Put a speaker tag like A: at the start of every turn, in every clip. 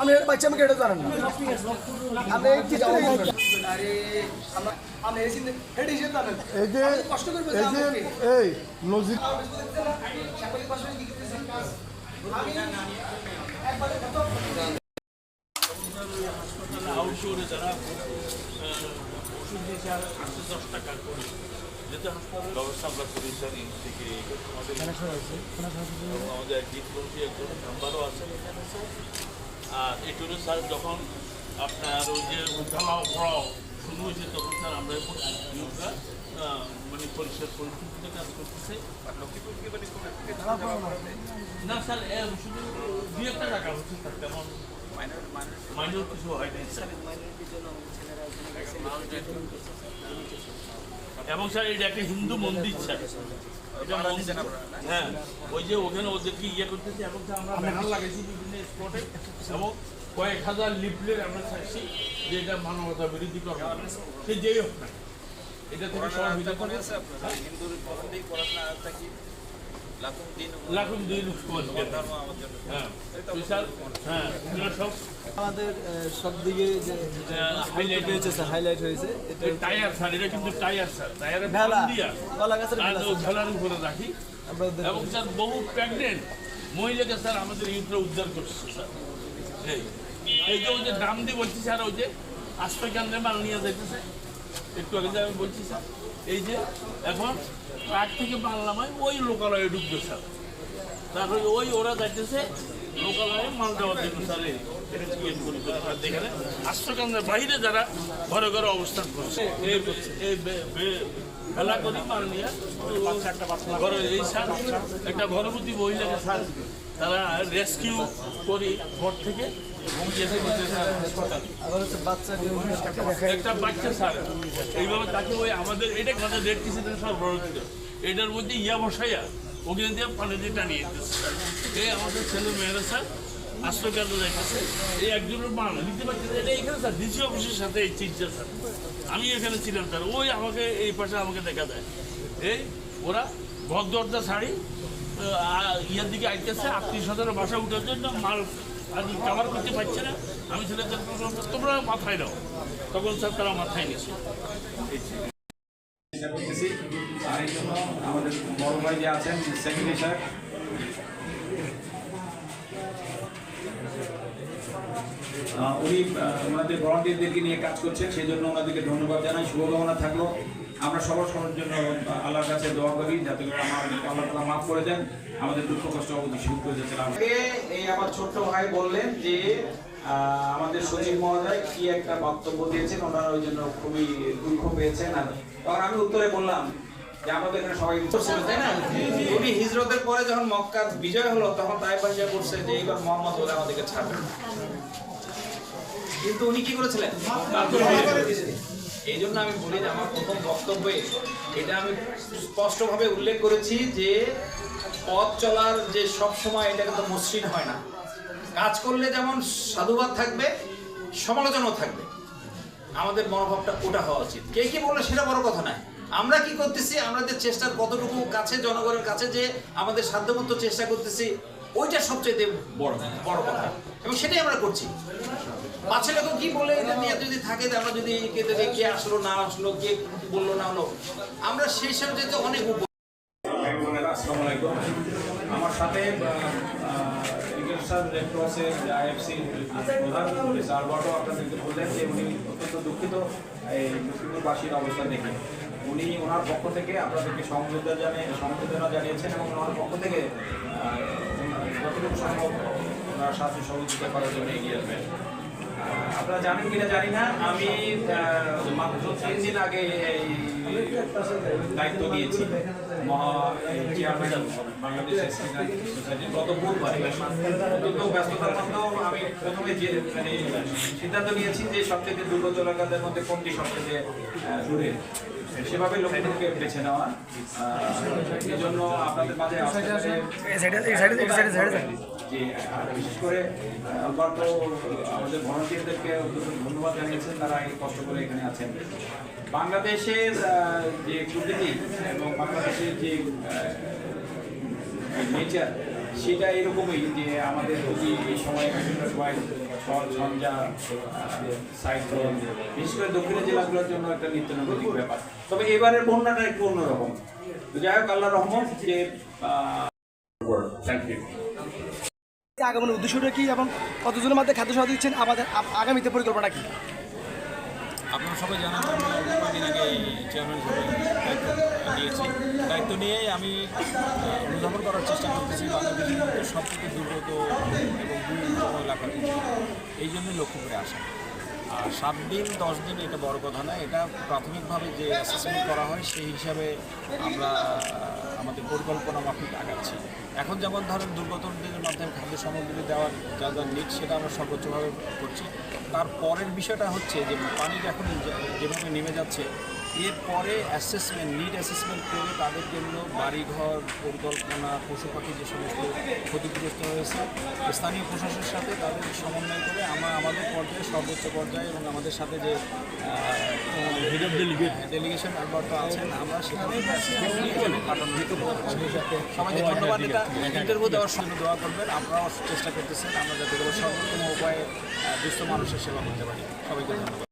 A: আমি এটা বাচ্চা আমাকে এটা জানেন না। আমি এই কি আমি এই হেডি জানেন
B: এই যে এই যে এই নজির
A: কি আমি একবারে
C: যারা ওষুধ দিয়েছে আর আটশো দশ টাকা করে যেহেতু হাসপাতাল ব্যবস্থা আমরা করি স্যার থেকে আমাদের ডিপ্লোমসি একজন নাম্বারও আছে। এখানে স্যার আর এটুকু স্যার যখন আপনার ওই যে উঠালাও পড়াও শুরু হয়েছে তখন স্যার আমরা এখন মানে পরিষ্কার পরিচ্ছন্নতা কাজ করতেছে। না স্যার এ শুধু দু একটা টাকা হচ্ছে স্যার তেমন। মাইনর কিছু হয় এবং স্যার এটা একটা হিন্দু মন্দির স্যার। এটা মন্দির। হ্যাঁ ওই যে ওখানে ওদেরকে ইয়ে করতেছি স্যার আমরা ব্যানার লাগাইছি বিভিন্ন স্পটে এবং কয়েক হাজার লিফলেট আমরা চাইছি যে এটা মানবতা বিরোধী কর্ম সে যেই হোক না এটা থেকে সহযোগিতা করে
D: হিন্দুর পড়াশোনা থাকি
E: আমাদের সব দিকে যে
C: হাইলাইট
E: হয়েছে। স্যার হাইলাইট হয়েছে এটা
C: টায়ার স্যার এটা কিন্তু টায়ার স্যার টায়ারের
E: ভেলা কলা গাছের
C: ভেলার উপরে রাখি। এবং স্যার বহু প্রেগনেন্ট মহিলাকে স্যার আমাদের ইউথরা উদ্ধার করছে স্যার এই এই যে ওই যে দাম দিয়ে বলছি স্যার ওই যে আশ্রয় কেন্দ্রে মাল নিয়ে যাইতেছে। একটু আগে যে আমি বলছি স্যার এই যে এখন ট্রাক থেকে মাল নামায় ওই লোকালয়ে ঢুকবে, স্যার। তারপরে ওই ওরা যাইতেছে লোকালয়ে মাল দেওয়ার জন্য, স্যার দেখেন, আশ্রয়কেন্দ্রের বাইরে যারা ঘরে ঘরে অবস্থান করছে, এই এই বে- বে- খেলা করি মাল নিয়ে ঘরে এই স্যার, একটা গর্ভবতী মহিলাকে, স্যার, তারা রেস্কিউ করি ঘর থেকে এইভাবে তাকে ওই আমাদের এটা এটার মধ্যে ইয়া পানি দিয়ে টানিয়ে এই আমাদের ছেলে মেয়েরা স্যার এই একজনের এটা ডিসি অফিসের সাথে আমি এখানে ছিলাম স্যার, ওই আমাকে এই পাশে আমাকে দেখা দেয়। এই ওরা দরজা শাড়ি ইয়ার দিকে আইতেছে, আত্মীয় স্বজনের বাসা উঠার জন্য মাল আর কাভার করতে পারছে না আমি ছেলেদের তোমরা মাথায় দাও তখন স্যার তারা মাথায় নিয়েছে।
F: আর আমাদের বড় যে আছেন সেক্রেটারি আহ, উনি ওনাদের ভলান্টিয়ারদেরকে নিয়ে কাজ করছেন সেই জন্য ওনাদেরকে ধন্যবাদ জানাই শুভকামনা থাকল। আমরা সবার সবার জন্য আল্লাহর কাছে দোয়া করি যাতে করে আমার আল্লাহ তালা মাফ করে দেন আমাদের দুঃখ কষ্ট অবধি শুরু করে দিয়েছিলাম এই আমার ছোট্ট ভাই বললেন যে আমাদের সচিব মহোদয় কি একটা বক্তব্য দিয়েছেন ওনারা ওই জন্য খুবই দুঃখ পেয়েছেন। আর তখন আমি উত্তরে বললাম যে আমাদের এখানে সবাই ছিল তাই না? উনি হিজরতের পরে যখন মক্কার বিজয় হলো তখন তাই পাশে করছে যে এইবার মোহাম্মদ ওরা আমাদেরকে ছাড়বে কিন্তু উনি কি করেছিলেন? এই জন্য আমি বলি যে আমার প্রথম বক্তব্যে এটা আমি স্পষ্টভাবে উল্লেখ করেছি যে পথ চলার যে সব সময় এটা কিন্তু মসৃণ হয় না। কাজ করলে যেমন সাধুবাদ থাকবে, সমালোচনাও থাকবে। আমাদের মনোভাবটা ওটা হওয়া উচিত। কে কি বলল সেটা বড় কথা নয়। আমরা কি করতেছি আমাদের চেষ্টার কতটুকু কাছে, জনগণের কাছে যে আমাদের সাধ্যমতো চেষ্টা করতেছি, ওইটা সবচেয়ে বড় বড় কথা। এবং সেটাই আমরা করছি। পাঁচে লোক কি বলে নিয়ে যদি থাকে আমরা যদি কে কে আসলো, না আসলো, কে বলল, না হলো, আমরা সেই সব যেতে অনেক আমার সাথে স্যার আপনাদেরকে বললেন যে উনি অত্যন্ত দুঃখিত এই লক্ষ্মীপুরবাসীর অবস্থা উনি ওনার পক্ষ থেকে আপনাদেরকে সমবেদনা জানিয়ে জানিয়েছেন এবং ওনার পক্ষ থেকে যতটুকু সম্ভব ওনার সাহায্য সহযোগিতা করার জন্য এগিয়ে আসবেন। আপনারা জানেন কিনা জানি না। আমি মাত্র তিন দিন আগে এই দায়িত্ব নিয়েছি। মহা চেয়ারম্যান বাংলাদেশ সোসাইটির গত বুধবার অত্যন্ত ব্যস্ততার মধ্যেও আমি প্রথমে যে মানে সিদ্ধান্ত নিয়েছি যে সবচেয়ে দুর্গত এলাকাদের মধ্যে কোনটি সবচেয়ে দূরে সেভাবে লক্ষ্মীপুরকে বেছে নেওয়া। এই জন্য আপনাদের মাঝে যে বিশেষ করে অল্প আমাদের ভলান্টিয়ারদেরকে ধন্যবাদ জানিয়েছেন তারা এই কষ্ট করে এখানে আছেন। বাংলাদেশের যে প্রকৃতি এবং বাংলাদেশের যে নেচার,
G: সেটা এরকমই যে আমাদের যদি এই সময় বিভিন্ন সময় ঝড় ঝঞ্ঝা সাইক্লোন, বিশেষ করে দক্ষিণের জেলাগুলোর জন্য একটা নিত্য নৈমিত্তিক ব্যাপার। তবে এবারের বন্যাটা একটু অন্যরকম। তো যাই হোক আল্লাহ রহমান যে থ্যাংক ইউ
H: আগামী উদ্দেশ্যটা কি এবং কতজনের মধ্যে খাদ্য সহায়তা দিচ্ছেন? আমাদের আগামীতে পরিকল্পনা কি?
F: আপনারা সবাই জানেন কদিন আগে চেয়ারম্যান হিসেবে দায়িত্ব নিয়েছি দায়িত্ব নিয়েই আমি অনুধাবন করার চেষ্টা করতেছি বাংলাদেশের মধ্যে সবথেকে দুর্গত এবং দুর্গম এলাকার এই জন্যই লক্ষ্য করে আসা। সাত দিন, দশ দিন এটা বড় কথা না, এটা প্রাথমিকভাবে যে অ্যাসেসমেন্ট করা হয় সেই হিসাবে আমরা, আমাদের পরিকল্পনা মাফিক আগাচ্ছি। এখন যেমন ধরেন দুর্গতদের মাধ্যমে খাদ্য সামগ্রী দেওয়ার যা যা নিট সেটা আমরা সর্বোচ্চভাবে করছি। তার পরের বিষয়টা হচ্ছে যে পানি এখন যেভাবে নেমে যাচ্ছে এরপরে অ্যাসেসমেন্ট নিড অ্যাসেসমেন্ট করে তাদের জন্য বাড়িঘর পরিকল্পনা পশু পাখি যে সমস্ত ক্ষতিগ্রস্ত হয়েছে স্থানীয় প্রশাসনের সাথে তাদের সমন্বয় করে আমরা আমাদের পর্যায়ে সর্বোচ্চ পর্যায়ে এবং আমাদের সাথে যে ডেলিগেশন আলবার্ট আছেন আমরা সেখানে পাঠানো সবাইকে ধন্যবাদ এটা ইন্টারভিউ দেওয়ার সঙ্গে দোয়া করবেন আপনারাও চেষ্টা করতেছেন আমরা যাতে করে সর্বোত্তম উপায়ে দুস্থ মানুষের সেবা করতে পারি। সবাইকে ধন্যবাদ।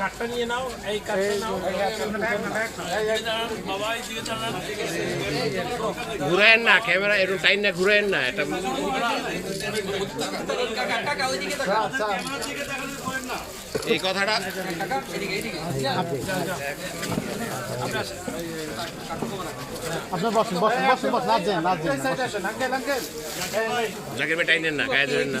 I: কাঠটা নিয়ে নাও এই কাঠটা নাও। বাবা এদিকে চালান।
C: ঘুরায়েন না ক্যামেরা একটু টাইম না ঘুরায়েন না এটা এই কথাটা জাকির ভাই টাইনেন না গায়ে ধরেন না।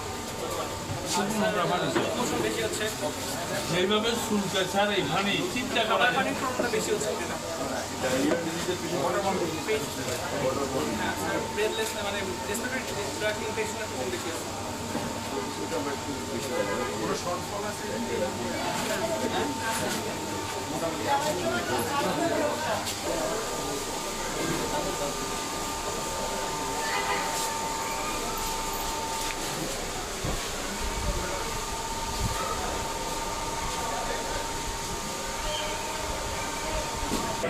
I: শুল্ক ছাড়া এখানে চিন্তা করা যায়
A: মানে রেসপিরেটরি কম বেশি আছে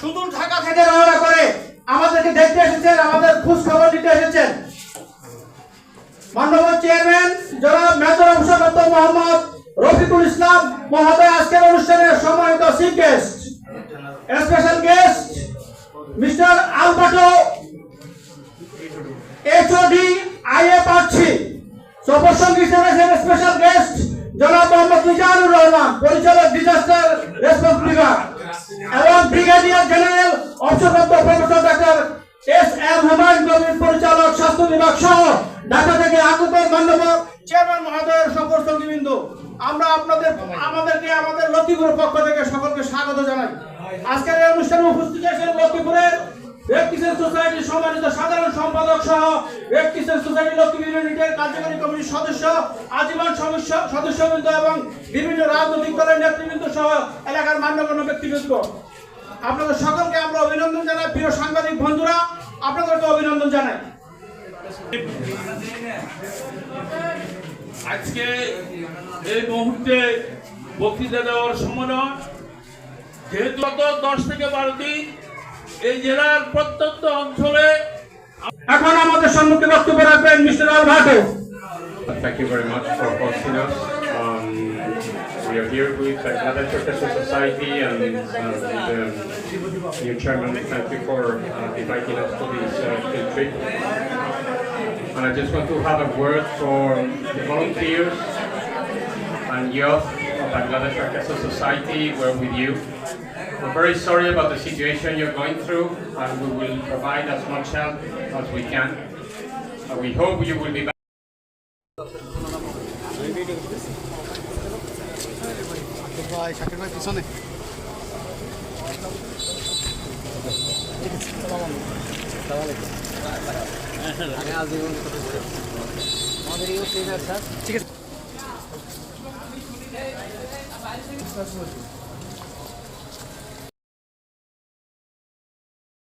J: সুদূর ঢাকা থেকে রওনা করে আমাদেরকে দেখতে এসেছেন, আমাদের খোঁজ খবর নিতে এসেছেন। মাননীয় চেয়ারম্যান জনাব মেজর অবসরপ্রাপ্ত মোহাম্মদ রফিকুল ইসলাম মহোদয়, আজকের অনুষ্ঠানের সম্মানিত chief guest special guest Mister Alberto HOD IA পাচ্ছি সফরসঙ্গী হিসেবে স্পেশাল গেস্ট জনাব মোহাম্মদ মিজানুর রহমান, পরিচালক ডিজাস্টার রেসপন্স বিভাগ এবং ব্রিগেডিয়ার জেনারেল অবসরপ্রাপ্ত professor doctor S M Humayun Kabir, পরিচালক স্বাস্থ্য বিভাগ সহ ঢাকা থেকে আগত মান্যবর চেয়ারম্যান মহোদয়ের সফর সঙ্গীবৃন্দ আমরা আপনাদের, আমাদেরকে আমাদের লক্ষ্মীপুরের পক্ষ থেকে সকলকে স্বাগত জানাই। আজকের এই অনুষ্ঠানে উপস্থিত আছেন লক্ষ্মীপুরের ক্রিসেন্ট সোসাইটির সম্মানিত সাধারণ সম্পাদক সহ ক্রিসেন্ট সোসাইটি লক্ষ্মী ইউনিটের কার্যকরী সদস্য, আজীবন সদস্য সদস্যবৃন্দ এবং বিভিন্ন রাজনৈতিক দলের সহ এলাকার মান্যগণ্য ব্যক্তিবৃন্দ। আপনাদের সকলকে আমরা অভিনন্দন জানাই। প্রিয় সাংবাদিক বন্ধুরা আপনাদেরকে অভিনন্দন জানাই।
C: আজকে এই মুহূর্তে বক্তৃতা দেওয়ার সময় যেহেতু দশ থেকে বারো দিন এই জেলার প্রত্যন্ত অঞ্চলে
J: এখন আমাদের সম্মুখে বক্তব্য রাখবেন mister আলভাটো
G: Thank you very much for hosting us. Um, we are here with Bangladesh Orchestra Society and, and the new chairman. Thank you for uh, inviting us to this uh, field trip. And I just want to have a word for the volunteers and youth of Bangladesh Orchestra Society. We're with you. We're very sorry about the situation you're going through, and we will provide as much help as we can. And we hope you will be back.
A: ভাই শাকির ভাই পিছনে
E: আমাদের এই হচ্ছে sir
A: ঠিক আছে